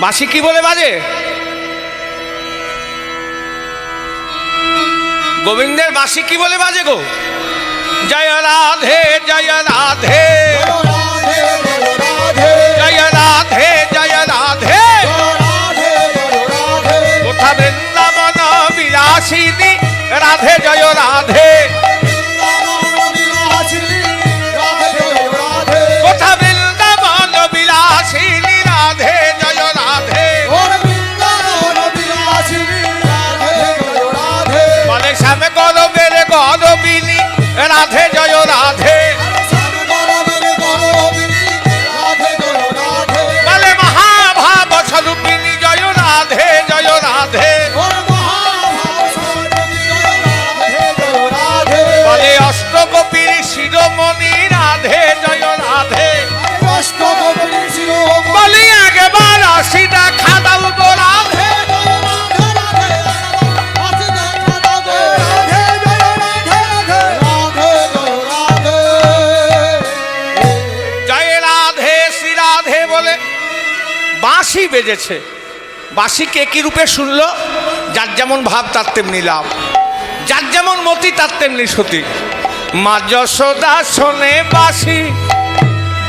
বাঁশি কি বলে বাজে? গোবিন্দের বাঁশি কি বলে বাজে গো? জয় রাধে জয় রাধে। জয় জয় বিলাসিনী? রাধে, জয় রাধে। বেজেছে। বাঁশি কে কি রূপে শুনল? যার যেমন ভাব, তার তেমনি লাভ। যার যেমন মতি, তার তেমনি সতী। মা যশোদা শোনে বাসি,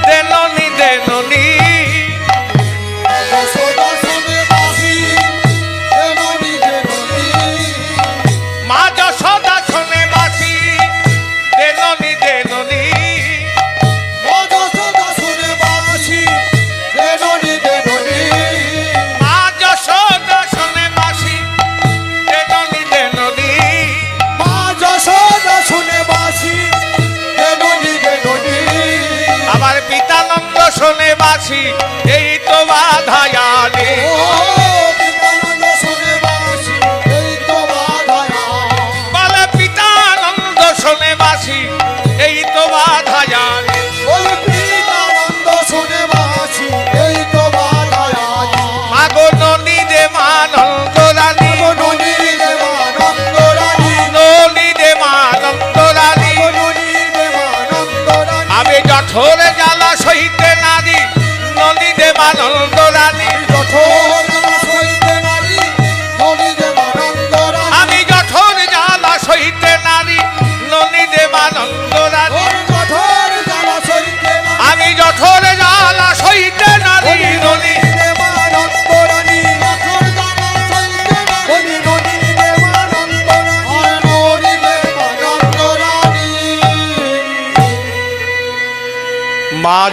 দেননি দেননি। শোনে বাঁশি এই তো বাধায়ানি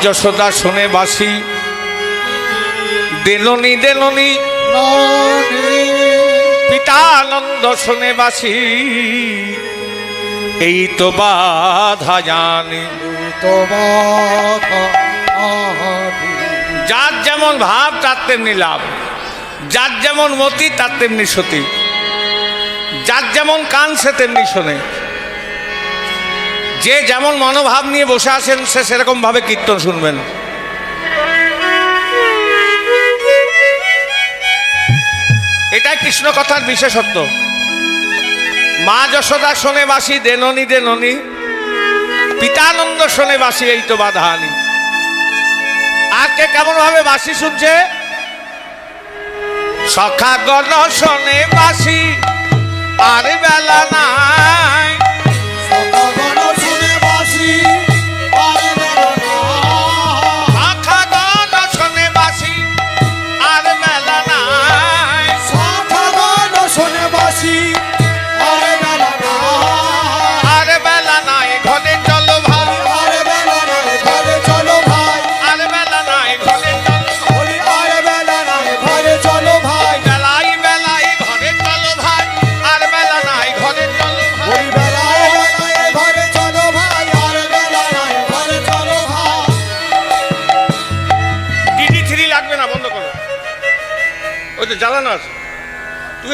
যশোদা শোনে বাসি। দেলনি দেননি পিতানন্দ শোনে বাসি। এই তো বাধা জানি। তো যার যেমন ভাব, তার তেমনি লাভ। যার যেমন মতি, তার তেমনি সতী। যার যেমন কান, সে তেমনি শোনে। যে যেমন মনোভাব নিয়ে বসে আছেন, সে সেরকম ভাবে কীর্তন শুনবেন। এটাই কৃষ্ণ কথার বিশেষত্ব। মা যশোদা শোনে বাসি, দেননি দেননি। পিতানন্দ শোনে বাসি, এই তো বাধাহানি। আর কে কেমন ভাবে বাসি শুনছে? সখা গণ শোনে বাসি, আর বেলা নাই।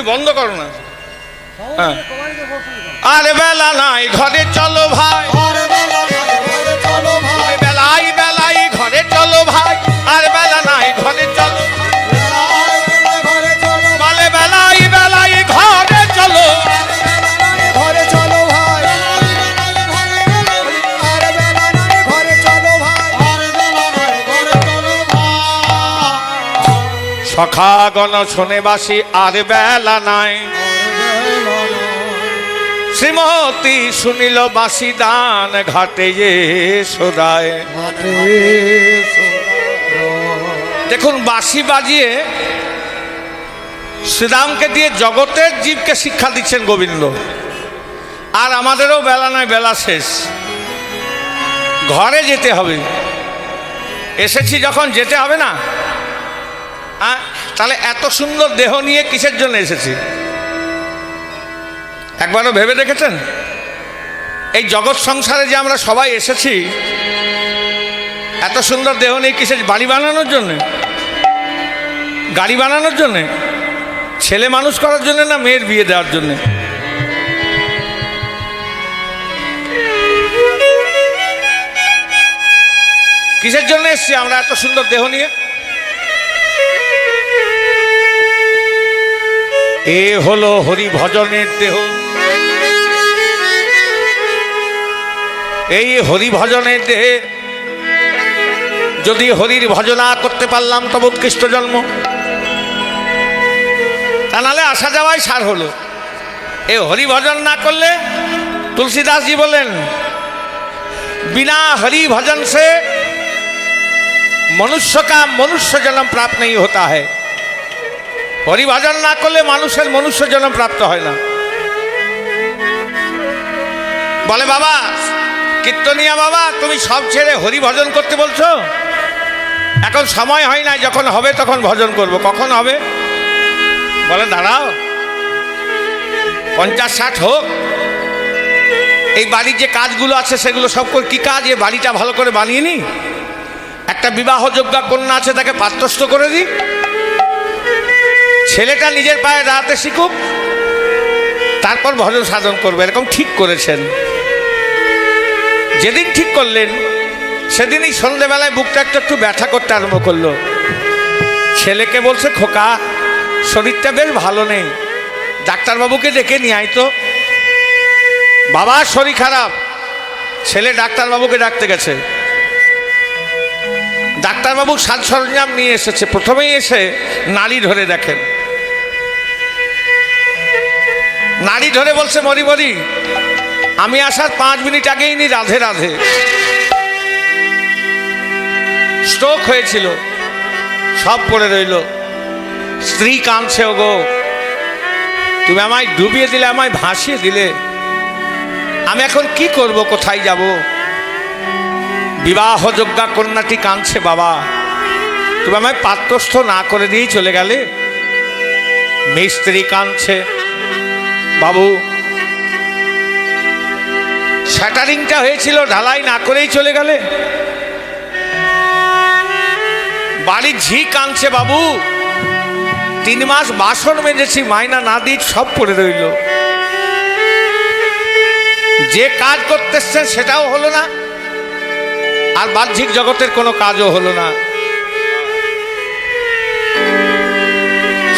বন্ধ করো না। আরে আর বেলা নাই ঘরে চলো ভাই। সখাগণ শোনে বাসি আর বেলা নাই। শ্রীমতী শুনিল বাসি দান ঘাটে সোদায় দেখুন, বাঁশি বাজিয়ে শ্রীরামকে দিয়ে জগতের জীবকে শিক্ষা দিচ্ছেন গোবিন্দ। আর আমাদেরও বেলা নয়, বেলা শেষ। ঘরে যেতে হবে। এসেছি যখন যেতে হবে না? হ্যাঁ? তাহলে এত সুন্দর দেহ নিয়ে কিসের জন্য এসেছি? একবারও ভেবে দেখেছেন? এই জগৎ সংসারে যে আমরা সবাই এসেছি, এত সুন্দর দেহ নিয়ে কিসের বাড়ি বানানোর জন্যে? গাড়ি বানানোর জন্যে? ছেলে মানুষ করার জন্য না মেয়ের বিয়ে দেওয়ার জন্যে? কিসের জন্য এসছি আমরা এত সুন্দর দেহ নিয়ে? এ হলো হরি ভজনের দেহ এই হরি ভজনের দেহে যদি হরির ভজনা করতে পারলাম তবে উৎকৃষ্ট জন্ম তা নাহলে আসা যাওয়াই সার হলো এ হরি ভজন না করলে তুলসীদাসজি বলেন बिना हरि भजन से मनुष्य का मनुष्य जन्म प्राप्त नहीं होता है হরি ভজন না করলে মানুষের মনুষ্য জন্ম প্রাপ্ত হয় না। বলে, বাবা, কীর্তনিয়া বাবা, তুমি সব ছেড়ে হরি ভজন করতে বলছো? এখন সময় হয় না যখন হবে তখন ভজন করব। কখন হবে? বলে, দাঁড়াও, পঞ্চাশ ষাট হোক। এই বাড়ির যে কাজগুলো আছে সেগুলো সব করে, কী কাজ? এই বাড়িটা ভালো করে বানিয়ে নি। একটা বিবাহযোগ্য কন্যা আছে, তাকে পাত্রস্থ করে দিই ছেলেটা নিজের পায়ে দাঁড়াতে শিখুক, তারপর ভজন সাধন করবে, এরকম ঠিক করেছেন। যেদিন ঠিক করলেন, সেদিনই সন্ধেবেলায় বুকটা একটু একটু ব্যথা করতে আরম্ভ করল। ছেলেকে বলছে, খোকা, শরীরটা বেশ ভালো নেই, ডাক্তারবাবুকে ডেকে নিয়ে আয় তো। বাবা, শরীর খারাপ। ছেলে ডাক্তারবাবুকে ডাকতে গেছে। ডাক্তারবাবু সাজ সরঞ্জাম নিয়ে এসেছে, প্রথমেই এসে নাড়ি ধরে দেখেন। নাড়ি ধরে বলছে, মরি মরি। আমি আসার পাঁচ মিনিট আগেই নি, রাধে রাধে। স্ট্রোক হয়েছিল। সব পড়ে রইল। স্ত্রী কাঁদছে, ওগো, তুমি আমায় ডুবিয়ে দিলে, আমায় ভাসিয়ে দিলে। আমি এখন কি করব, কোথায় যাব? বিবাহযোগ্যা কন্যাটি কাঁদছে, বাবা, তুমি আমায় পাত্রস্থ না করে দিয়েই চলে গেলে? মিস্ত্রি কাঁদছে। বাবু। শ্যাটারিংটা হয়েছিল, ঢালাই না করেই চলে গেলে। বাড়ির ঝি কাঁদছে বাবু। তিন মাস বাসন মেজেছি, মাইনা না দিয়ে সব পড়ে রইল। যে কাজ করতে এসছেন সেটাও হলো না। আর বাহ্যিক জগতের কোনো কাজও হলো না।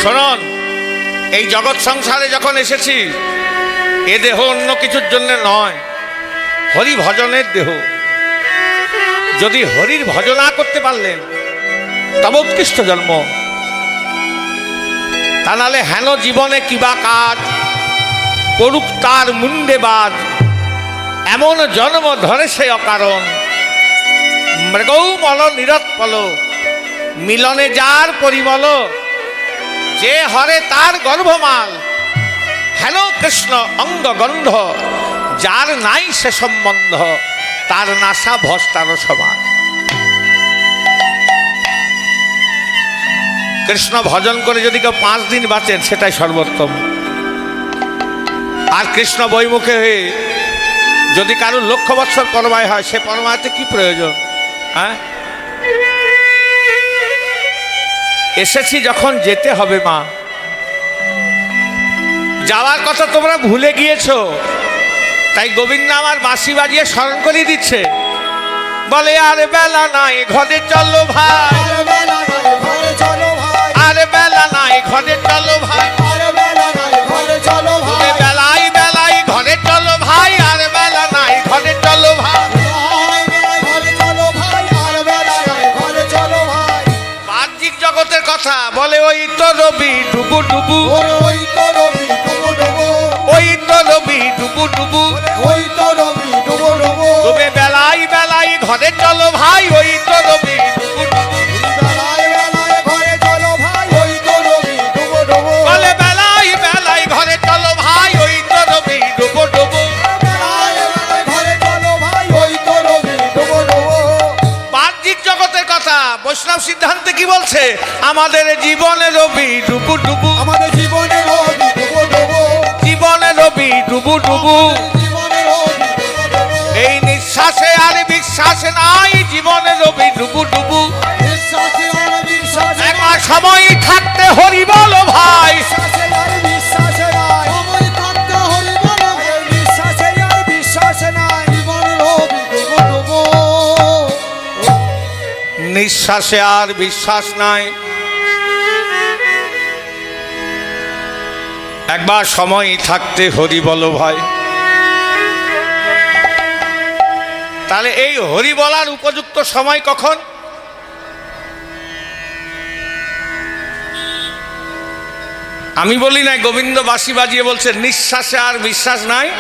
শোনন এই জগৎ সংসারে যখন এসেছি, এ দেহ অন্য কিছুর জন্য নয়, হরি ভজনের দেহ। যদি হরির ভজনা করতে পারলেন, তবে উৎকৃষ্ট জন্ম। তা নাহলে হেন জীবনে কিবা কাজ? করুক তার মুন্ডে বাদ এমন জন্ম ধরে সে অকারণ। মৃগৌ মল নিরৎপল, মিলনে যার পরিমল যে হরে তার গর্ভমাল। হ্যালো কৃষ্ণ অঙ্গ গন্ধ যার নাই সে সম্বন্ধ, তার নাসা ভস্তার সমান। কৃষ্ণ ভজন করে যদি কেউ পাঁচ দিন বাঁচেন সেটাই সর্বোত্তম। আর কৃষ্ণ বৈমুখে হয়ে যদি কারোর লক্ষ বৎসর পরমায় হয়, সে পরমায়তে কি প্রয়োজন? হ্যাঁ? এসেছি যখন যেতে হবে মা। যাওয়ার কথা তোমরা ভুলে গিয়েছ। তাই গোবিন্দ আমার বাঁশি বাজিয়ে স্মরণ করিয়ে দিচ্ছে। বলে আর বেলা নাই ঘরে চলো ভাই। আর বেলা নাই ঘরে চলো ওই তো রবি ডুবু। ডুবু ওই তো রবি ডুবো ডুবো। ওই তো রবি ডুবু। ডুবু ওই তো রবি ডুবু। ডুবো তবে বেলাই বেলাই ঘরে চলো ভাই ওই তো রবি আমাদের জীবনে রবি ডুবু ডুবু। আমাদের জীবনে জীবনে রবি ডুবু ডুবু। এই নিঃশ্বাসে আর বিশ্বাসে নাই জীবনে রবি ডুবু ডুবু। একবার সময় থাকতে হরি বলো ভাই। বিশ্বাসে আর বিশ্বাসে নাই। একবার সময় থাকতে হরি বলো ভাই। তাহলে এই হরি বলার উপযুক্ত সময় কখন? আমি বলি না গোবিন্দ বাসি বাজিয়ে বলছে, নিঃশ্বাসে আর বিশ্বাস নাই।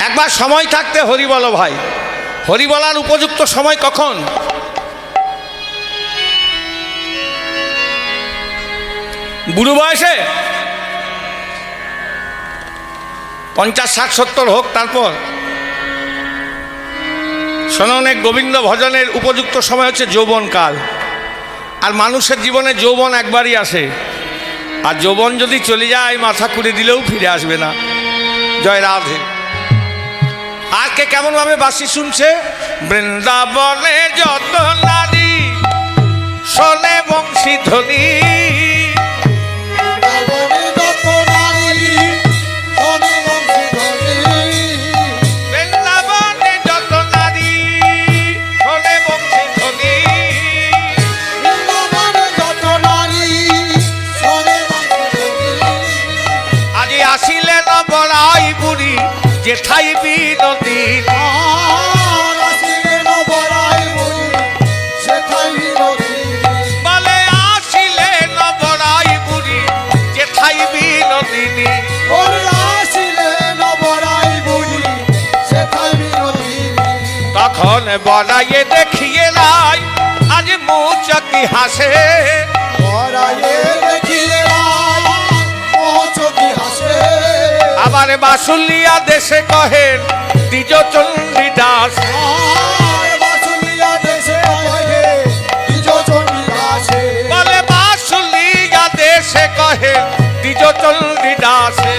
একবার সময় থাকতে হরি বলো ভাই। হরি বলার উপযুক্ত সময় কখন? বুড়ো বয়সে? পঞ্চাশ, ষাট, সত্তর হোক, তারপর। শোননে গোবিন্দ ভজনের উপযুক্ত সময় হচ্ছে যৌবনকাল আর মানুষের জীবনে যৌবন একবারই আসে। আর যৌবন যদি চলে যায়, মাথা কুড়ে দিলেও ফিরে আসবে না। জয় রাধে। আর কে কেমন ভাবে বাসি শুনছে? বৃন্দাবনে যত নারী, শোনে বংশী ধ্বনি। বড়াইয়ে দেখিয়ে লাই আজ মুচকি হাসে বড়াইয়ে দেখিয়ে রায়, মোহচকি হাসে। আবার বাসুলিয়া দেশে কহেন দ্বিজ চণ্ডী দাসে। বলে বাসুলিয়া দেশে কহেন দ্বিজ চণ্ডী দাসে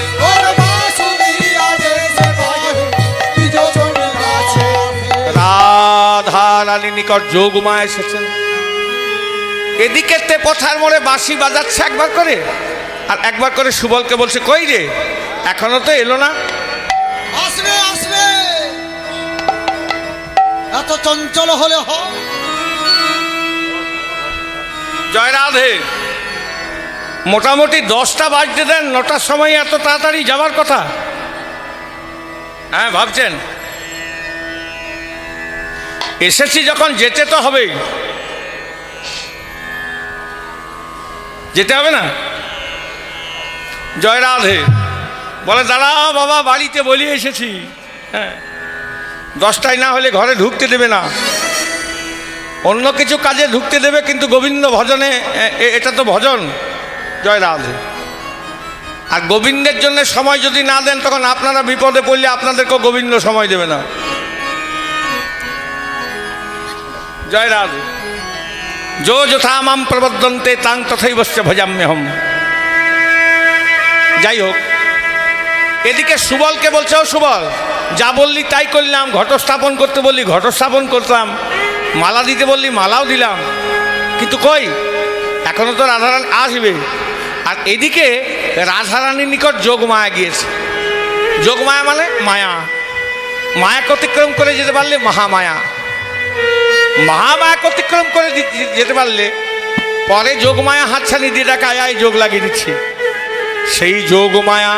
নিকট যোগমা এসেছেন। এদিকে তে পথার মোড়ে বাঁশি বাজাচ্ছে একবার করে। আর একবার করে সুবলকে বলছে কই রে? এখনও তো এলো না? আসবে আসবে। এত চঞ্চল হলে হয় জয় রাধে। মোটামুটি দশটা বাজতে দেন নটার সময় এত তাড়াতাড়ি যাওয়ার কথা? হ্যাঁ ভাবছেন? এসেছি যখন যেতে তো হবেই। যেতে হবে না? জয় রাধে। বলে দাঁড়া বাবা, বাড়িতে বলি এসেছি। হ্যাঁ। দশটায় না হলে ঘরে ঢুকতে দেবে না। অন্য কিছু কাজে ঢুকতে দেবে, কিন্তু গোবিন্দ ভজনে এটা তো ভজন। জয় রাধে। আর গোবিন্দের জন্য সময় যদি না দেন, তখন আপনারা বিপদে পড়লে আপনাদেরকেও গোবিন্দ সময় দেবে না। জয় রাধে যো যথা মাম প্রবদ্ধন্তে তাং তথাই বস্য ভজাম্যহম। যাই হোক এদিকে সুবলকে বলছে, ও সুবল, যা বললি তাই করলাম ঘটস্থাপন করতে বললি ঘটস্থাপন করতাম, মালা দিতে বললি, মালাও দিলাম। কিন্তু কই, এখনও তো রাধারানী আসবে। আর এদিকে রাধারানীর নিকট যোগমায়া গিয়েছে। যোগমায়া মানে মায়া। মায়াকে অতিক্রম করে যেতে পারলে মহামায়া। মহামায়াকে অতিক্রম করে যেতে পারলে পরে যোগমায়া হাতছানি দিয়ে ডাকায় যোগ লাগিয়ে দিচ্ছে। সেই যোগমায়া